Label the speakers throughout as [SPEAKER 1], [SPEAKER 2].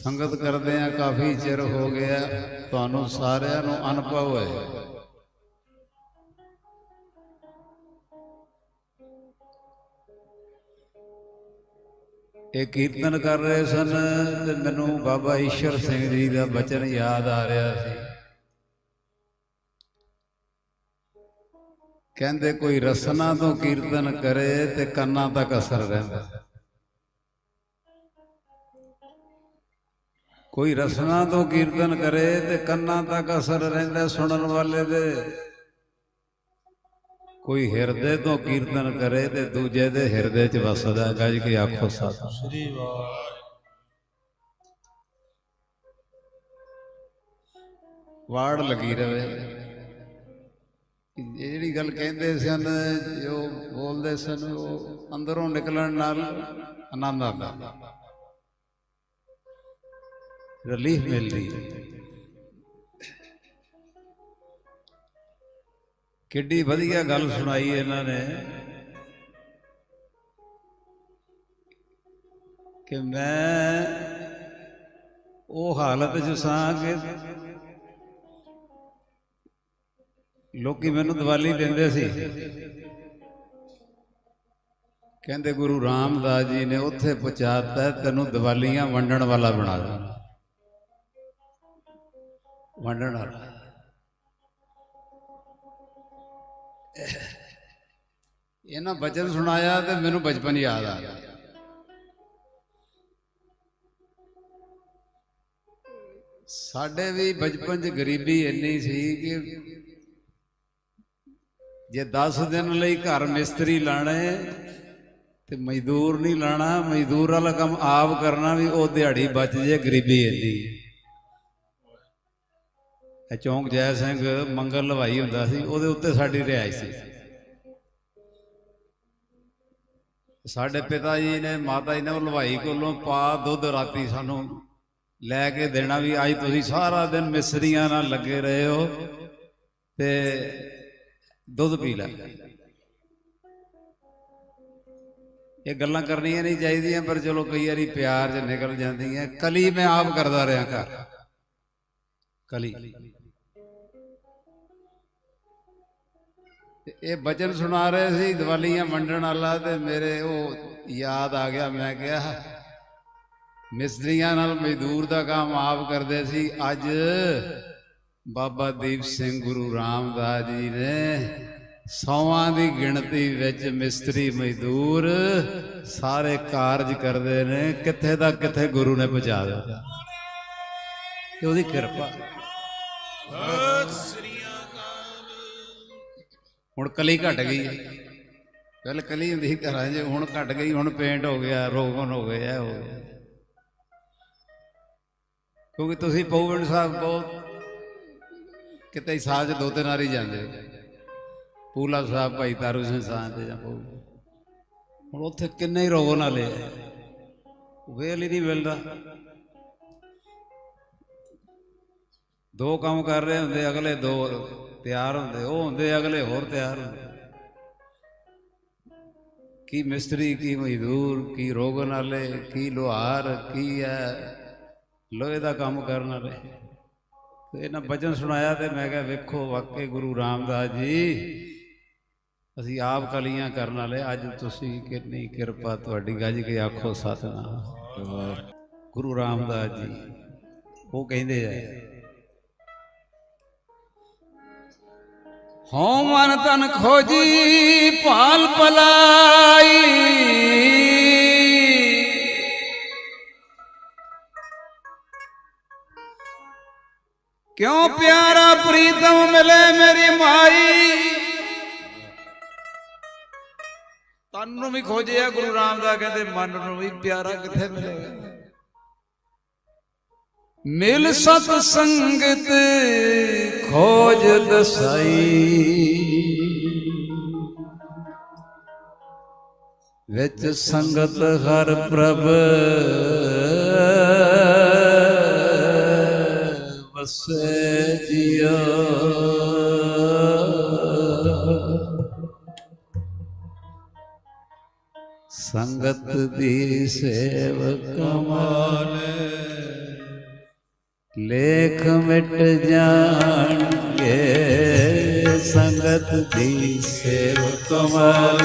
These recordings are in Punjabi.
[SPEAKER 1] ਸੰਗਤ ਕਰਦੇ ਆ, ਕਾਫੀ ਚਿਰ ਹੋ ਗਿਆ, ਤੁਹਾਨੂੰ ਸਾਰਿਆਂ ਨੂੰ ਅਨੁਭਵ ਹੈ। ਇਹ ਕੀਰਤਨ ਕਰ ਰਹੇ ਸਨ ਤੇ ਮੈਨੂੰ ਬਾਬਾ ਈਸ਼ਰ ਸਿੰਘ ਜੀ ਦਾ ਬਚਨ ਯਾਦ ਆ ਰਿਹਾ ਸੀ। ਕਹਿੰਦੇ, ਕੋਈ ਰਸਨਾ ਤੋਂ ਕੀਰਤਨ ਕਰੇ ਤੇ ਕੰਨਾਂ ਤੱਕ ਅਸਰ ਰਹਿੰਦਾ। ਕੋਈ ਰਸਨਾ ਤੋਂ ਕੀਰਤਨ ਕਰੇ ਤੇ ਕੰਨਾਂ ਤੱਕ ਅਸਰ ਰਹਿੰਦਾ ਸੁਣਨ ਵਾਲੇ ਦੇ। ਕੋਈ ਹਿਰਦੇ ਤੋਂ ਕੀਰਤਨ ਕਰੇ ਤੇ ਦੂਜੇ ਦੇ ਹਿਰਦੇ 'ਚ ਵਸਦਾ ਗੱਜ ਕੇ ਆਖੋ ਸਤ
[SPEAKER 2] ਸ੍ਰੀ
[SPEAKER 1] ਵਾੜ ਲੱਗੀ ਰਵੇ। ਇਹ ਜਿਹੜੀ ਗੱਲ ਕਹਿੰਦੇ ਸਨ ਜੋ ਬੋਲਦੇ ਸਨ ਉਹ ਅੰਦਰੋਂ ਨਿਕਲਣ ਨਾਲ ਆਨੰਦ ਆਉਂਦਾ। ਰਿਲੀਫ ਮਿਲਦੀ ਕਿੱਡੀ ਵਧੀਆ ਗੱਲ ਸੁਣਾਈ ਇਹਨਾਂ ਨੇ। ਕਿ ਮੈਂ ਉਹ ਹਾਲਤ 'ਚ ਸਾਂ ਕਿ ਲੋਕੀ ਮੈਨੂੰ ਦੀਵਾਲੀ ਦਿੰਦੇ ਸੀ। ਕਹਿੰਦੇ ਗੁਰੂ ਰਾਮਦਾਸ ਜੀ ਨੇ ਉੱਥੇ ਪਹੁੰਚਾਤਾ ਤੈਨੂੰ ਦੀਵਾਲੀਆਂ ਵੰਡਣ ਵਾਲਾ ਬਣਾ ਦੇ ਵੰਡਣ ਵਾਲਾ ਇਹਨਾਂ ਬਚਨ ਸੁਣਾਇਆ ਤੇ ਮੈਨੂੰ ਬਚਪਨ ਯਾਦ ਆ ਗਿਆ। ਸਾਡੇ ਵੀ ਬਚਪਨ 'ਚ ਗਰੀਬੀ ਇੰਨੀ ਸੀ ਕਿ ਜੇ 10 ਦਿਨ ਲਈ ਘਰ ਮਿਸਤਰੀ ਲਾਣੇ ਤੇ ਮਜ਼ਦੂਰ ਨਹੀਂ ਲਾਣਾ, ਮਜ਼ਦੂਰ ਵਾਲਾ ਕੰਮ ਆਪ ਕਰਨਾ ਵੀ ਉਹ ਦਿਹਾੜੀ ਬਚ ਜੇ ਗਰੀਬੀ ਇੰਨੀ। ਇਹ ਚੌਂਕ ਜੈ ਸਿੰਘ ਮੰਗਲ ਲਵਾਈ ਹੁੰਦਾ ਸੀ, ਉਹਦੇ ਉੱਤੇ ਸਾਡੀ ਰਿਹਾਇਸ਼ ਸੀ। ਸਾਡੇ ਪਿਤਾ ਜੀ ਨੇ, ਮਾਤਾ ਜੀ ਨੇ ਉਹ ਲਵਾਈ ਕੋਲੋਂ ਪਾ ਦੁੱਧ ਰਾਤੀ ਸਾਨੂੰ ਲੈ ਕੇ ਦੇਣਾ ਵੀ ਅੱਜ ਤੁਸੀਂ ਸਾਰਾ ਦਿਨ ਮਿਸਰੀਆਂ ਨਾਲ ਲੱਗੇ ਰਹੇ ਹੋ ਤੇ ਦੁੱਧ ਪੀ ਲੈ। ਇਹ ਗੱਲਾਂ ਕਰਨੀਆਂ ਨਹੀਂ ਚਾਹੀਦੀਆਂ, ਪਰ ਚਲੋ ਕਈ ਵਾਰੀ ਪਿਆਰ 'ਚ ਨਿਕਲ ਜਾਂਦੀਆਂ। ਕਲੀ ਮੈਂ ਆਪ ਕਰਦਾ ਰਿਹਾ ਘਰ। ਕਲੀ। ਇਹ ਬਚਨ ਸੁਣਾ ਰਹੇ ਸੀ, ਦੀਵਾਲੀਆਂ ਵੰਡਣ ਵਾਲਾ ਤੇ ਮੇਰੇ ਉਹ ਯਾਦ ਆ ਗਿਆ, ਮੈਂ ਕਿਹਾ, ਮਿਸਤਰੀਆਂ ਨਾਲ ਮਜ਼ਦੂਰ ਦਾ ਕੰਮ ਆਪ ਕਰਦੇ ਸੀ। ਅੱਜ ਬਾਬਾ ਦੀਪ ਸਿੰਘ ਗੁਰੂ ਰਾਮਦਾਸ ਜੀ ਨੇ ਸੌਵਾਂ ਦੀ ਗਿਣਤੀ ਵਿੱਚ ਮਿਸਤਰੀ, ਮਜ਼ਦੂਰ ਸਾਰੇ ਕਾਰਜ ਕਰਦੇ ਨੇ। ਕਿੱਥੇ ਦਾ ਕਿੱਥੇ ਗੁਰੂ ਨੇ ਪਹੁੰਚਾ ਦਿੱਤਾ। ਇਹ ਉਹਦੀ ਕਿਰਪਾ।
[SPEAKER 2] ਸ੍ਰੀ
[SPEAKER 1] ਹੁਣ ਕਲੀ ਘਟ ਗਈ। ਹੈ ਪਹਿਲ ਕਲੀ ਹੁੰਦੀ ਸੀ ਘਰਾਂ 'ਚ ਹੁਣ ਘਟ ਗਈ ਹੁਣ ਪੇਂਟ ਹੋ ਗਿਆ ਰੋਗਨ ਹੋ ਗਿਆ ਇਹ ਹੋ ਗਿਆ। ਕਿਉਂਕਿ ਤੁਸੀਂ ਪਉਵਨ ਸਾਹਿਬ ਬਹੁਤ ਕਿਤੇ ਹੀ ਸਾਲ 'ਚ ਦੋ ਤਿੰਨ ਵਾਰੀ ਜਾਂਦੇ ਪੂਲਾ ਸਾਹਿਬ ਭਾਈ ਤਾਰੂ ਸਿੰਘ ਸਾਹਿਬ ਤੇ ਜਾਂ ਪਊ। ਹੁਣ ਉੱਥੇ ਕਿੰਨੇ ਹੀ ਰੋਗਨ ਵਾਲੇ ਆ ਵੇਲ ਹੀ ਨਹੀਂ ਮਿਲਦਾ। ਦੋ ਕੰਮ ਕਰ ਰਹੇ ਹੁੰਦੇ ਅਗਲੇ ਦੋ ਤਿਆਰ ਹੁੰਦੇ, ਉਹ ਹੁੰਦੇ, ਅਗਲੇ ਹੋਰ ਤਿਆਰ ਹੁੰਦੇ। ਕੀ ਮਿਸਤਰੀ, ਕੀ ਮਜ਼ਦੂਰ, ਕੀ ਰੋਗਨ ਵਾਲੇ, ਕੀ ਲੋਹਾਰ, ਕੀ ਹੈ ਲੋਹੇ ਦਾ ਕੰਮ ਕਰਨ ਵਾਲੇ। ਤੇ ਇਹਨਾਂ ਬਚਨ ਸੁਣਾਇਆ ਤੇ ਮੈਂ ਕਿਹਾ, ਵੇਖੋ, ਵਾਕਈ ਗੁਰੂ ਰਾਮਦਾਸ ਜੀ, ਅਸੀਂ ਆਪ ਕਲੀਆਂ ਕਰਨ ਵਾਲੇ, ਅੱਜ ਤੁਸੀਂ ਕਿੰਨੀ ਕਿਰਪਾ ਤੁਹਾਡੀ ਗੱਜ ਕੇ ਆਖੋ ਸਤਨਾਮ। ਗੁਰੂ ਰਾਮਦਾਸ ਜੀ, ਉਹ ਕਹਿੰਦੇ ਆ ਹਉ ਮਨ ਤਨ ਖੋਜੀ ਭਾਲ ਪਲਾਈ। ਕਿਉਂ ਪਿਆਰਾ ਪ੍ਰੀਤਮ ਮਿਲੇ ਮੇਰੀ ਮਾਈ? ਤਨ ਨੂੰ ਵੀ ਖੋਜਿਆ, ਗੁਰੂ ਰਾਮਦਾਸ ਕਹਿੰਦੇ, ਮਨ ਨੂੰ ਵੀ ਪਿਆਰਾ ਕਿੱਥੇ ਮਿਲੇਗਾ ਮਿਲ ਸਤ ਸੰਗਤ ਖੋ ਦਸਾਈ ਵਿੱਚ ਸੰਗਤ ਹਰ ਪ੍ਰਭ। ਵਸੇ ਜਿਉ ਸੰਗਤ ਦੀ ਸੇਵ ਕਮਾਲ। ਲੇਖ ਮਿਟ ਜਾਣਗੇ ਸੰਗਤ ਦੀ ਸੇਵ ਕਮਲ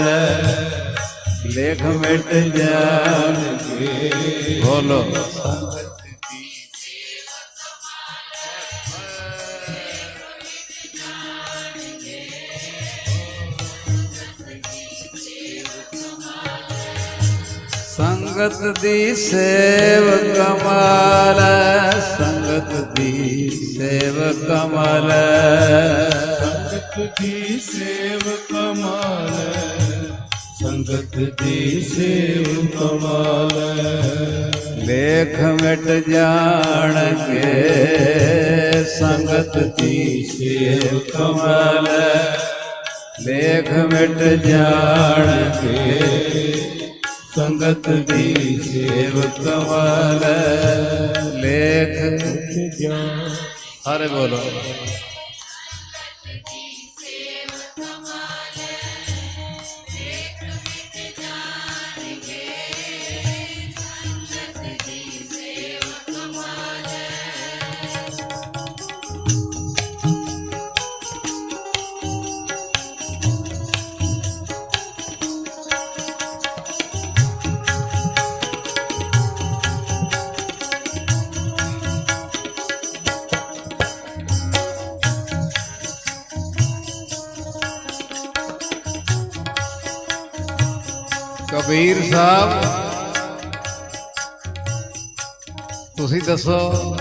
[SPEAKER 1] ਲੇਖ ਮਿਟ ਜਾਣਗੇ ਬੋਲੋ। ਸੰਗਤ ਦੀ ਸੇਵ ਕਮਾਲ ਸੰਗਤ ਦੀ ਸੇਵ ਕਮਾਲ
[SPEAKER 2] ਸੰਗਤ ਦੀ ਸੇਵ ਕਮਾਲ। ਸੰਗਤ ਦੀ ਸੇਵ ਕਮਾਲ।
[SPEAKER 1] ਲੇਖ ਮਿਟ ਜਾਣਗੇ ਸੰਗਤ ਦੀ ਸੇਵ ਕਮਾਲ। ਲੇਖ ਮਿਟ ਜਾਣਗੇ ਸੰਗਤ ਦੀ ਸੇਵ ਕਮਾਲ। ਲੇਖ ਸਾਰੇ ਬੋਲੋ ਕਬੀਰ ਦੱਸੋ।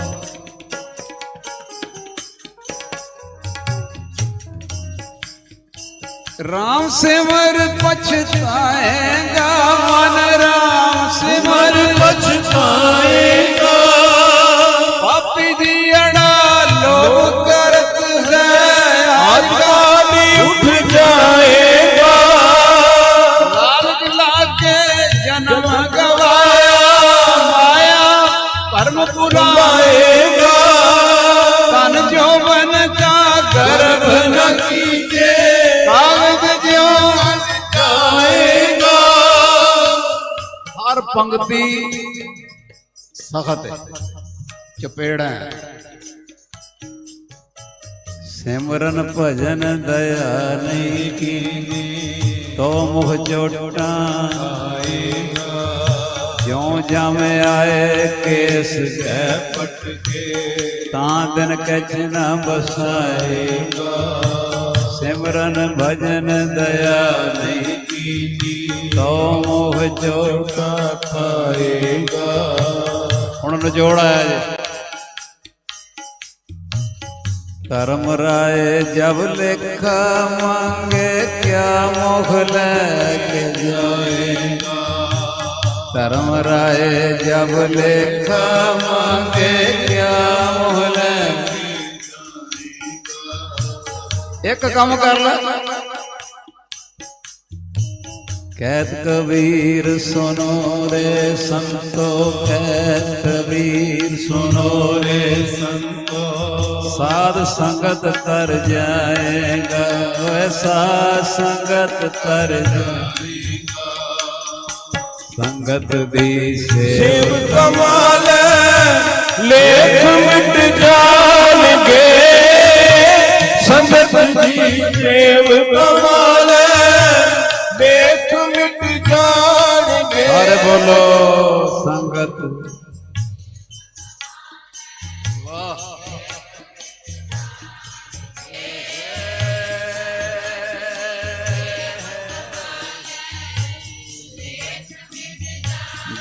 [SPEAKER 1] ਰਾਮ ਸਿਮਰ ਪਛਤਾਏਗਾ ਮਨ ਰਾਮ ਸਿਮਰ
[SPEAKER 2] ਪਛਤਾਏਗਾ।
[SPEAKER 1] ਹਰ ਪੰਕਤੀ ਸਖਤ ਹੈ। ਚਪੇੜਾ ਸਿਮਰਨ ਭਜਨ ਦਇਆ ਨਹੀਂ ਕੀਨੀ ਤੋ ਮੁਖ ਚੋਟਾਂ ਜਿਉ ਜਮ ਆਏ ਕੇਸ ਗੈ
[SPEAKER 2] ਪਟਕੇ,
[SPEAKER 1] ਤਾਂ ਦਿਨ ਕਛ ਨ ਬਸਾਏਗਾ ਸਿਮਰਨ ਭਜਨ ਦਇਆ ਨਹੀਂ ਕੀਨੀ ਤੋ ਮੋਹ ਚੋਟਾਂ
[SPEAKER 2] ਖਾਏਗਾ
[SPEAKER 1] ਹੁਣ ਨਜੋੜ ਆਇਆ ਜੀ। ਕਰਮ ਰਾਏ ਜਬ ਲੇਖਾ ਮੰਗੇ ਕਿਆ ਮੁਖ ਲੈ ਕੇ ਜਾਏਗਾ? ਕਰਮ ਰਾਏ ਜਬ ਲੇਖਾ ਮੰਗੇ ਕਿਆ ਮੁਖ ਲੈ ਇੱਕ ਕੰਮ ਕਰ ਲੈ। ਕਹਿਤ ਕਬੀਰ ਸੁਨੋ ਰੇ ਸੰਤੋ ਕਹਿਤ ਕਬੀਰ ਸੁਨੋ ਰੇ
[SPEAKER 2] ਸੰਤੋ।
[SPEAKER 1] ਸਾਧ ਸੰਗਤ ਤਰ ਜਾਏਗਾ, ਓਏ ਸਾਧ ਸੰਗਤ ਤਰ ਜਾਏਗਾ। ਸੰਗਤ ਦੀ
[SPEAKER 2] ਸੇਵ ਕਮਾਲ, ਲੇਖ ਮਿਟ ਜਾਣਗੇ। ਸੰਗਤ ਦੀ ਸੇਵ ਕਮਾਲ
[SPEAKER 1] ਬੋਲੋ। ਸੰਗਤ। ਵਾਹ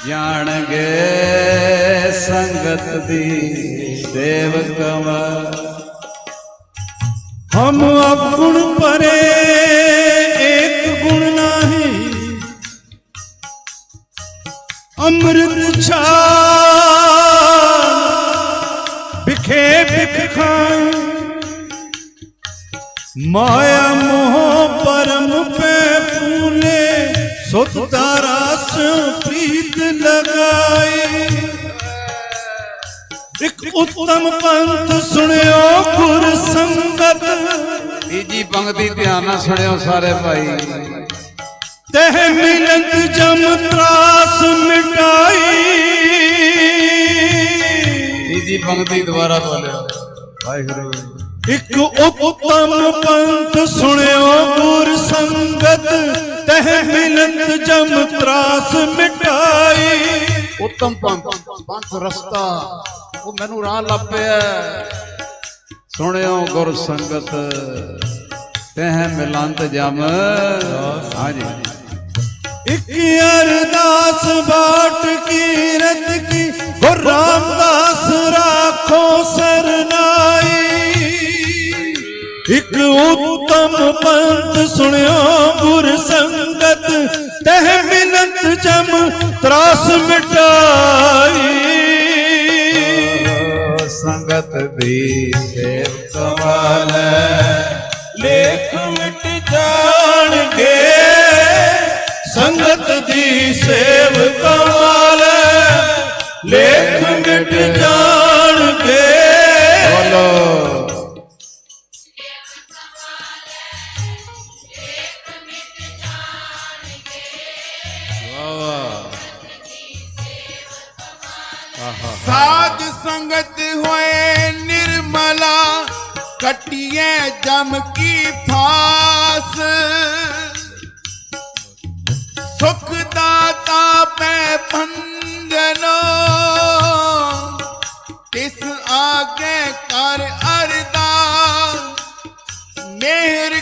[SPEAKER 1] ਜਾਣਗੇ ਸੰਗਤ ਦੀ ਸੇਵ
[SPEAKER 3] ਹਮ ਆਪਣ ਪਰੇ माया मोह परम पे फूले सुता रस प्रीत लगाए ਇੱਕ ਉੱਤਮ ਪੰਥ ਸੁਣਿਓ ਗੁਰ ਸੰਗਤ
[SPEAKER 1] ਤੀਜੀ ਪੰਕਤੀ ਧਿਆਨ ਨਾਲ ਸੁਣਿਓ ਸਾਰੇ ਭਾਈ
[SPEAKER 3] ਤਹ ਮਿਲਤ ਜਮ ਤਰਾਸ ਮਿਟਾਈ
[SPEAKER 1] ਤੀਜੀ ਪੰਕਤੀ ਦੁਬਾਰਾ ਬੋਲਿਓ ਵਾਹਿਗੁਰੂ
[SPEAKER 3] ਇੱਕ ਉਤਮ ਪੰਥ ਸੁਣਿਓ ਗੁਰ ਸੰਗਤ ਤਹ ਮਿਲਤ ਜਮ ਤਰਾਸ ਮਿਟਾਈ।
[SPEAKER 1] ਉੱਤਮ ਪੰਥ ਪੰਥ ਰਸਤਾ ਉਹ ਮੈਨੂੰ ਰਾਹ ਲੱਭਿਆ। ਸੁਣਿਓ ਗੁਰ ਸੰਗਤ ਤਹਿ ਮਿਲੰਤ ਜਮ। ਹਾਂਜੀ
[SPEAKER 3] ਇੱਕ ਅਰਦਾਸ ਬਾਟ ਕੀਰਤ ਕੀ ਗੁਰ ਰਾਮਦਾਸ ਰਾਖੋ ਸਰਨਾਈ ਇੱਕ ਉਤਮ ਪੰਥ ਸੁਣਿਓ ਗੁਰ ਸੰਗਤ, ਤਹ ਮਿਲਤ ਜਮ ਤਰਾਸ ਮਿਟਾਈ।
[SPEAKER 1] ਸੰਗਤ ਦੀ ਸੇਵ
[SPEAKER 2] ਕਮਾਲ ਲੇਖ ਮਿਟ ਜਾਣਗੇ।
[SPEAKER 3] ਸੰਗਤ ਦੀ ਸੇਵ ਕਮਾਲ ਲੇਖ ਮਿਟ ਜਾਣਗੇ
[SPEAKER 2] ਕਟਿਏ ਜਮ ਕੀ ਫਾਸ। ਸੁਖ ਦਾਤਾ ਪੈ ਭੰਜਨੋ ਤਿਸ ਆਗੇ ਕਰ ਅਰਦਾਸ। ਮਿਹਰ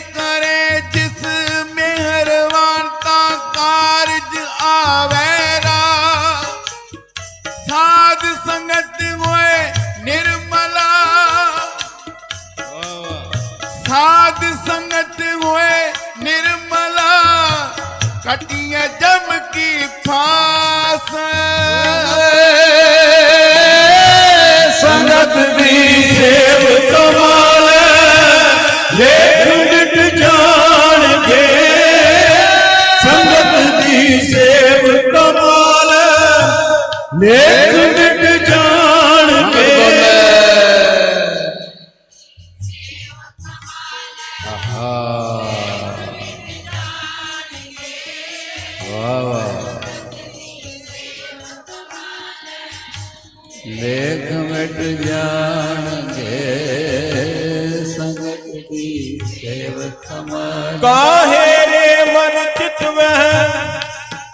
[SPEAKER 3] ਸੇਵ ਕਮਾਲ
[SPEAKER 2] ਕਾਹੇ ਰੇ ਮਨ ਚਿਤ ਵਹਿ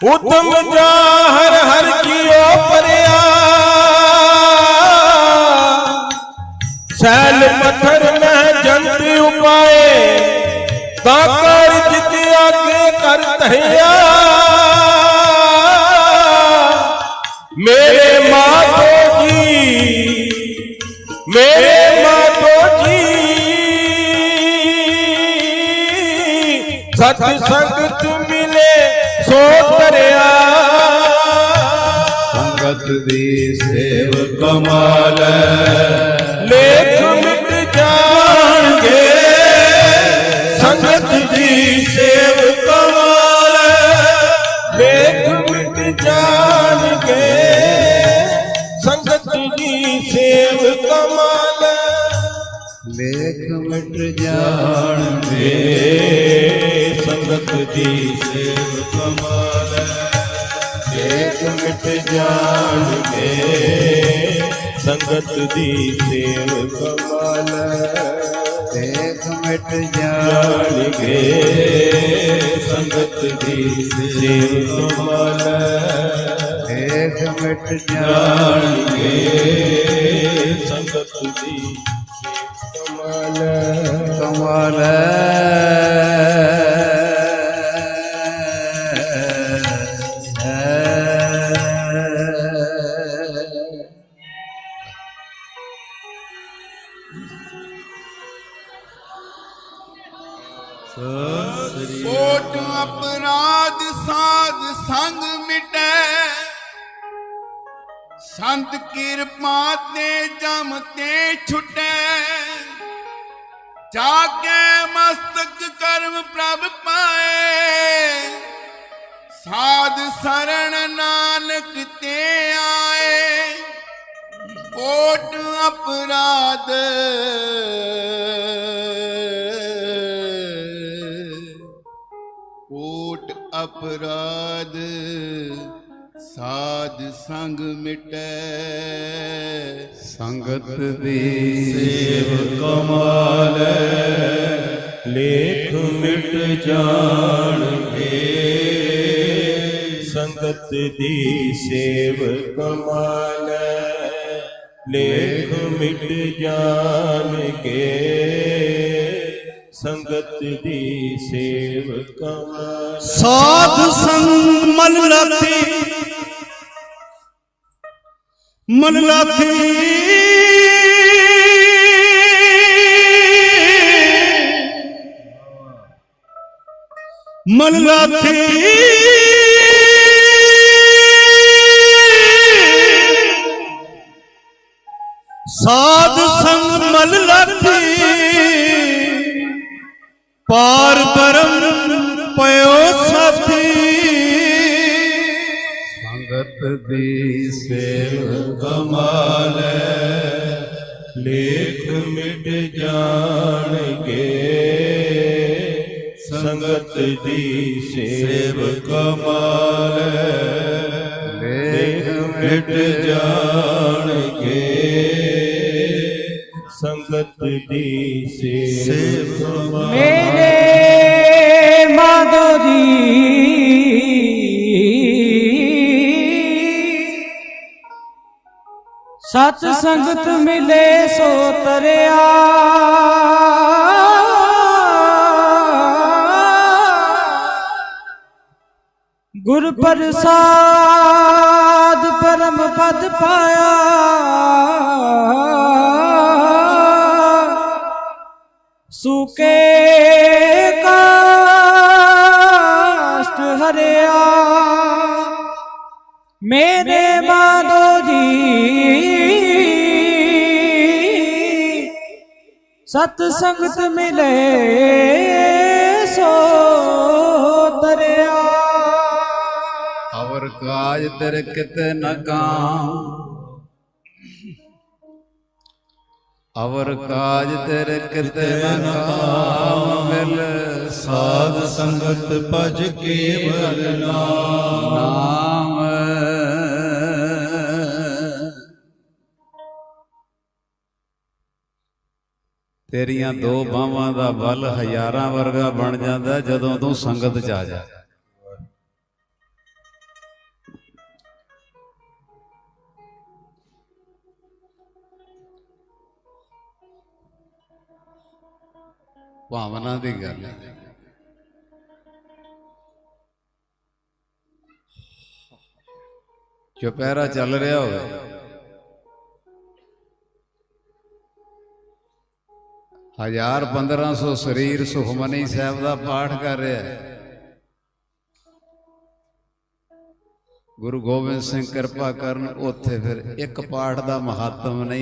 [SPEAKER 2] ਉਤਮ ਜਾ ਹਰ ਹਰ ਕੀਓ ਪਰਿਆ ਸੈਲ ਪਥਰ ਮਹਿ ਜੰਤ ਉਪਾਏ ਤਾ ਕਰ ਜਿਤ ਆਗੇ ਕਰ ਤਹਿਆ ਮੇਰੇ ਸਤ ਸੰਗਤ ਮਿਲੇ ਸੋ ਤਰਿਆ
[SPEAKER 1] ਸੰਗਤ ਦੀ ਸੇਵ ਕਮਾਲ
[SPEAKER 2] ਲੇਖ ਮਿਟ ਜਾਣਗੇ
[SPEAKER 3] ਸੰਗਤ ਦੀ ਸੇਵ
[SPEAKER 2] ਲੇਖ ਮਿਟ ਜਾਣਗੇ ਏ ਸੰਗਤ ਦੀ ਸੇਵ ਕਮਾਲ ਲੇਖ ਮਿਟ ਜਾਣਗੇ ਸੰਗਤ ਦੀ ਸੇਵ ਕਮਾਲ
[SPEAKER 1] ਲੇਖ ਮਿਟ
[SPEAKER 2] ਜਾਣਗੇ ਸੰਗਤ ਦੀ ਸੇਵ ਕਮਾਲ
[SPEAKER 1] ਲੇਖ ਮਿਟ
[SPEAKER 2] ਜਾਣਗੇ ਸੰਗਤ ਦੀ ਕਮਾਲ। ਕੋਟ ਅਪਰਾਧ ਸਾਧ ਸੰਗ ਮਿਟੈ। ਸੰਤ ਕਿਰਪਾ ਤੇ ਜਮ ਤੇ ਛੁਟੈ। ਜਾਗੇ ਮਸਤਕ ਕਰਮ ਪ੍ਰਭ ਪਾਏ। ਸਾਧ ਸਰਣ ਨਾਨਕ ਤੇ ਆਏ। ਕੋਟ ਅਪਰਾਧ। ਕੋਟ ਅਪਰਾਧ। ਸਾਧ ਸੰਗ ਮਿਟੈ।
[SPEAKER 1] ਸੰਗਤ ਦੀ
[SPEAKER 2] ਸੇਵ ਕਮਾਲ। ਲੇਖ ਮਿਟ ਜਾਣਗੇ ਸੰਗਤ ਦੀ ਸੇਵ ਕਮਾਲ। ਲੇਖ ਮਿਟ ਜਾਣਗੇ ਸੰਗਤ ਦੀ ਸੇਵ ਕਮਾਲ।
[SPEAKER 3] ਸਾਧ ਸੰਗ ਮਨ ਲਾਥੀ ਮਨ ਲਾਥੀ। ਮਨ ਲਾਥੀ। ਸਾਧ ਸੰਗ ਮਨ ਲਾਥੀ। ਪਾਰ ਬ੍ਰਹਮ ਪਇਓ ਸਾਥੀ।
[SPEAKER 1] ਦੀ ਸੇਵ
[SPEAKER 2] ਕਮਾਲ ਲੇਖ ਮਿਟ ਜਾਣਗੇ ਸੰਗਤ ਦੀ ਸੇਵ ਕਮਾਲ ਲੇਖ ਮਿਟ ਜਾਣਗੇ ਸੰਗਤ ਦੀ ਸੇਵ ਕਮਾਲ
[SPEAKER 4] ਮੇਰੇ ਮਾਧੋ ਜੀ ਸਤ ਸੰਗਤ ਮਿਲੇ ਸੋ ਤਰਿਆ। ਗੁਰ ਪ੍ਰਸਾਦ ਪਰਮ ਪਦ ਪਾਇਆ। ਸੁਕੇ ਕਾਸ਼ਟ ਹਰਿਆ। ਮੇਰੇ ਸਤ ਸੰਗਤ ਮਿਲੇ ਸੋ ਤਰਿਆ
[SPEAKER 1] ਅਵਰ ਕਾਜ ਤੇਰ ਕਿਤ ਨ ਕਾਮ ਅਵਰ ਕਾਜ ਤੇਰੇ ਕਿਤੇ ਨ ਕਾਮ ਮਿਲ
[SPEAKER 2] ਸਾਧ ਸੰਗਤ ਭਜ ਕੇਵਲ
[SPEAKER 1] ਨਾਮ। ਤੇਰੀਆਂ ਦੋ ਬਾਹਾਂ ਦਾ ਬਲ ਹਜ਼ਾਰਾਂ ਵਰਗਾ ਬਣ ਜਾਂਦਾ ਜਦੋਂ ਤੂੰ ਸੰਗਤ ਚ ਆ ਜਾ। ਭਾਵਨਾ ਦੀ ਗੱਲ ਹੈ। ਚੁਪਹਿਰਾ ਚੱਲ ਰਿਹਾ ਹੋਵੇ। ਹਜ਼ਾਰ 1500 ਸਰੀਰ ਸੁਖਮਨੀ ਸਾਹਿਬ ਦਾ ਪਾਠ ਕਰ ਰਿਹਾ ਹੈ। ਗੁਰੂ ਗੋਬਿੰਦ ਸਿੰਘ ਕਿਰਪਾ ਕਰਨ ਉੱਥੇ ਫਿਰ ਇੱਕ ਪਾਠ ਦਾ ਮਹੱਤਵ ਨਹੀਂ